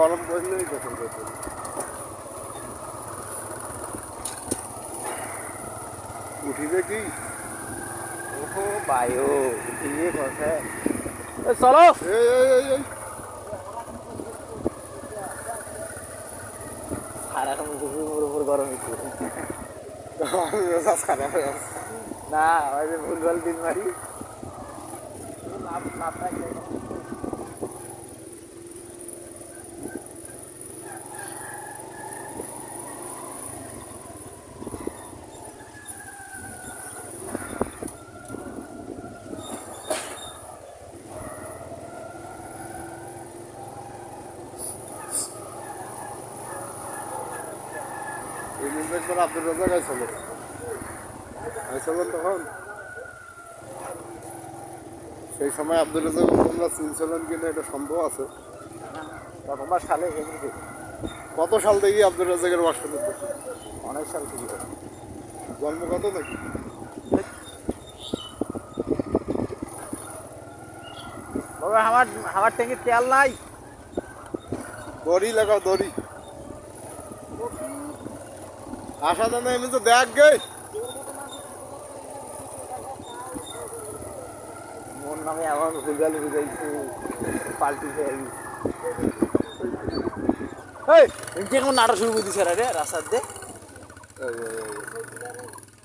গরম পড়লেই গোসল করতে উঠিবে কি? ওহো বায়ো দিয়ে কথা চলো। এই এই এই এই। সারাক্ষণ উপর গরম হচ্ছে। না ওই যে ভুলভাল দিন মারি। লাভ লাভ একবার আব্দুল রাজাক আইছিল আইছিল তখন। সেই সময় আব্দুল রাজাক তোমরা চিনছিলেন কিনা এটা সম্ভব আছে। প্রথমবার সালে এমনি কত সাল থেকে আব্দুল রাজাকের বাসা করতে অনেক সাল থেকে। জন্ম কত বাবা আমার আমার ট্যাঙ্কে তেল নাই। দড়ি লাগাও দড়ি। আসা দাদা এমনি তো দেখ গে। মোর নামে আমার ভুলভাল বুঝাইছে পাল্টি খেয়ে এই কেমন নাটক শুরু করে দিছে রে রাস্তার দে এই, এই, এই।